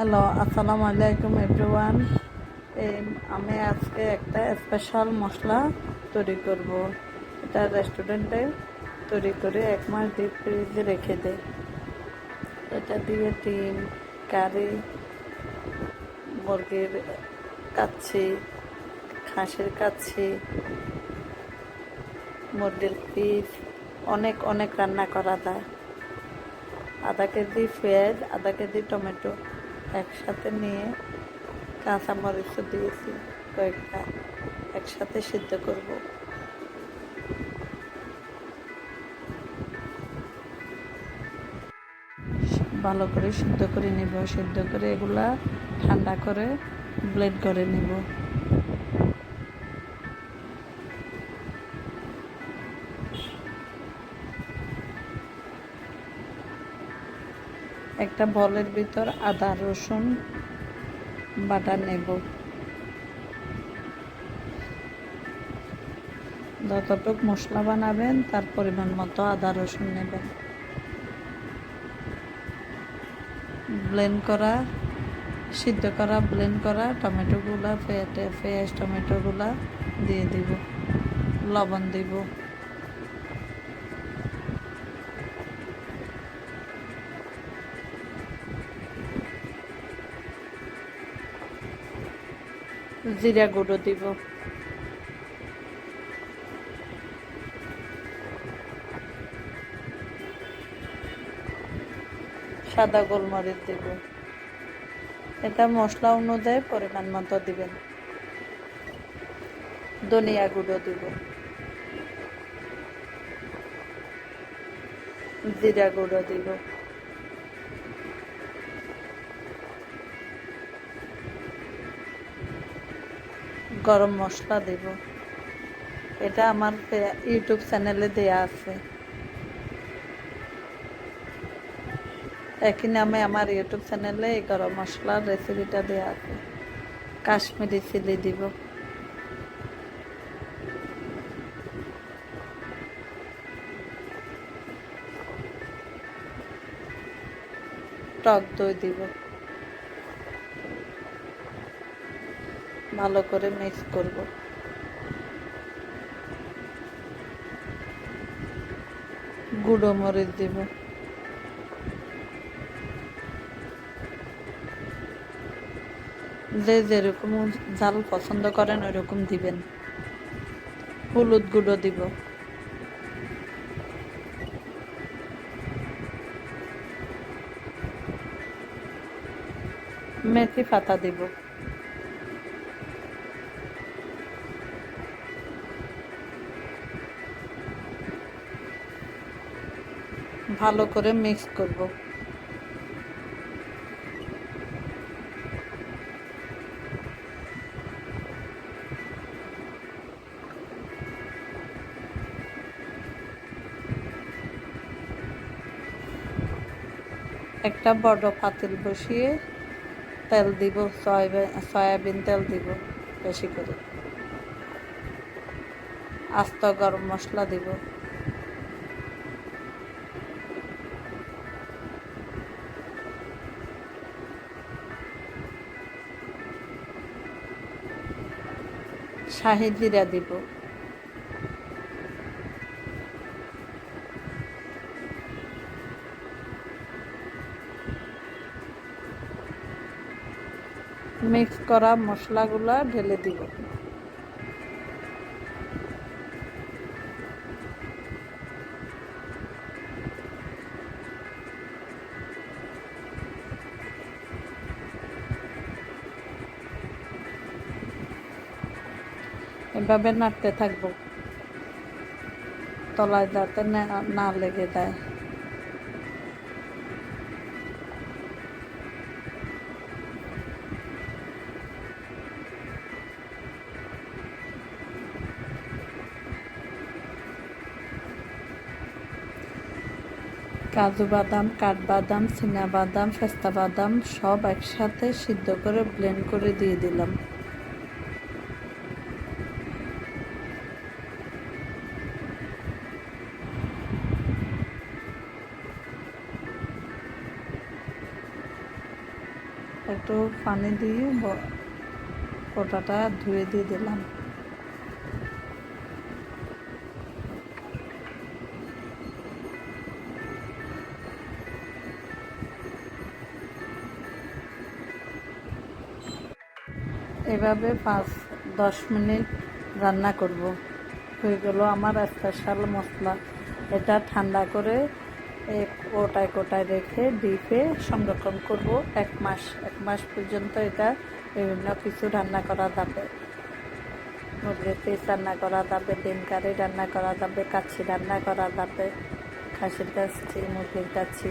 Hello, আসসালামু আলাইকুম everyone. আমি আজকে একটা স্পেশাল মশলা তৈরি করব। এটা রেস্টুরেন্টে তৈরি করে এক মাস ডিপ ফ্রিজে রেখে দেয় এটা দিয়ে ডিম, কারি, মুরগির কাচ্ছি, খাসির কাচ্ছি, মুরগির পিস অনেক অনেক রান্না করা যায়। আধা কেজি পেঁয়াজ, আধা কেজি টমেটো। একসাথে নিয়ে কাঁচা কাঁচামরিচ দিয়েছি কয়েকটা একসাথে সিদ্ধ করব। ভালো করে সিদ্ধ করে নিব, সিদ্ধ করে এগুলা ঠান্ডা করে ব্লেড করে নিব। একটা বলের ভিতর আদা, রসুন, বাটা নেব যতটুক মশলা বানাবেন, তার পরিমাণ মতো আদা, রসুন নেবেন। ব্লেন্ড করা, সিদ্ধ করা, ব্লেন্ড করা টমেটোগুলা, ফেটে পেঁয়াজ টমেটোগুলা দিয়ে দিব। লবণ দিব। জিরা গুঁড়ো দিব। সাদা গোলমরিচ দিব। এটা মশলা অনুযায়ী পরিমাণ মতো দিবেন। ধনিয়া গুঁড়ো দিব। জিরা গুঁড়ো দিব। গরম মশলা দেব। এটা আমার ইউটিউব চ্যানেলে দেয়া আছে। একই নামে আমার ইউটিউব চ্যানেলে এই গরম মশলার রেসিপিটা দেওয়া আছে। কাশ্মীরি চিলি দিব। টক দই দিব। ভালো করে মিক্স করব। গুঁড়ো মরিচ দিব। যে যেরকম ঝাল পছন্দ করেন ওই রকম দিবেন। হলুদ গুঁড়ো দিব। মেথি পাতা দিব। ভালো করে মিক্স করব। একটা বড় পাতিল বসিয়ে তেল দিব সয়াবিন তেল দিব বেশি করে। আস্ত গরম মশলা দিব। শাহি দেব দিব। মিক্স করা মশলাগুলা ঢেলে দিব। এভাবে নাড়তে থাকব। তলায় যাতে না- লেগে যায়। কাজু বাদাম কাঠবাদাম বাদাম পেস্তা বাদাম সব একসাথে সিদ্ধ করে ব্লেন্ড করে দিয়ে দিলাম। একটু পানি দিয়ে কোটাটা ধুয়ে দিয়ে দিলাম। এভাবে পাঁচ, দশ মিনিট রান্না করব। হয়ে গেল আমার স্পেশাল মশলা। এটা ঠান্ডা করে কোটায় কোটায় রেখে ডিপে সংরক্ষণ করব। এক মাস এক মাস পর্যন্ত এটা বিভিন্ন কিছু রান্না করা যাবে। মুরগির পিস রান্না করা যাবে, ডিম কারি রান্না করা যাবে, কাচ্ছি রান্না করা যাবে, খাসির কাচ্ছি, মুরগির কাচ্ছি।